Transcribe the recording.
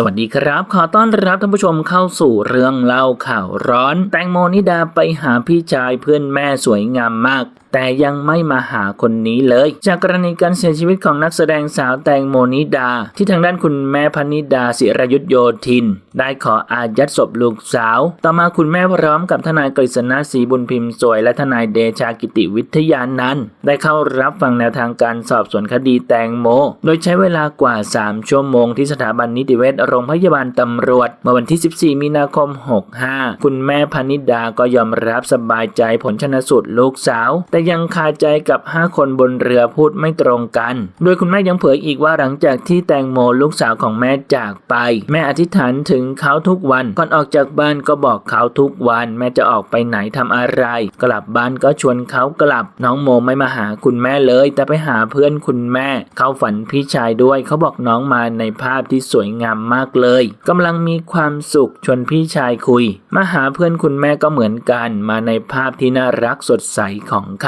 สวัสดีครับ ขอต้อนรับท่านผู้ชมเข้าสู่เรื่องเล่าข่าวร้อน แตงโมนิดาไปหาพี่ชายเพื่อนแม่สวยงามมากแต่ยังไม่มาหาคนนี้เลย จากกรณีการเสียชีวิตของนักแสดงสาวแตงโมนิดา ที่ทางด้านคุณแม่พนิดาศิรยุทธโยธิน ได้ขออายัดศพลูกสาว ต่อมาคุณแม่พร้อมกับทนายกฤษณะศรีบุญพิมพ์สวย และทนายเดชากิติวิทยานันท์ได้เข้ารับฟังแนวทางการสอบสวนคดีแตงโม โดยใช้เวลากว่า 3 ชั่วโมงที่สถาบันนิติเวชโรงพยาบาลตำรวจเมื่อวันที่ 14 มีนาคม 65 คุณแม่พนิดาก็ยอมรับสบายใจผลชนสูตรลูกสาวแต่ยังคาใจกับ 5 คนบนเรือพูดไม่ตรงกัน โดยคุณแม่ยังเผยอีกว่าหลังจากที่แตงโมลูกสาวของแม่จากไป แม่อธิษฐานถึงเขาทุกวัน ก่อนออกจากบ้านก็บอกเขาทุกวัน แม่จะออกไปไหนทำอะไร กลับบ้านก็ชวนเขากลับ น้องโมไม่มาหาคุณแม่เลย แต่ไปหาเพื่อนคุณแม่ เขาฝันพี่ชายด้วย เขาบอกน้องมาในภาพที่สวยงามมากเลยกำลังมีความสุขชวนพี่ชายคุย มาหาเพื่อนคุณแม่ก็เหมือนกัน มาในภาพที่น่ารักสดใสของเขา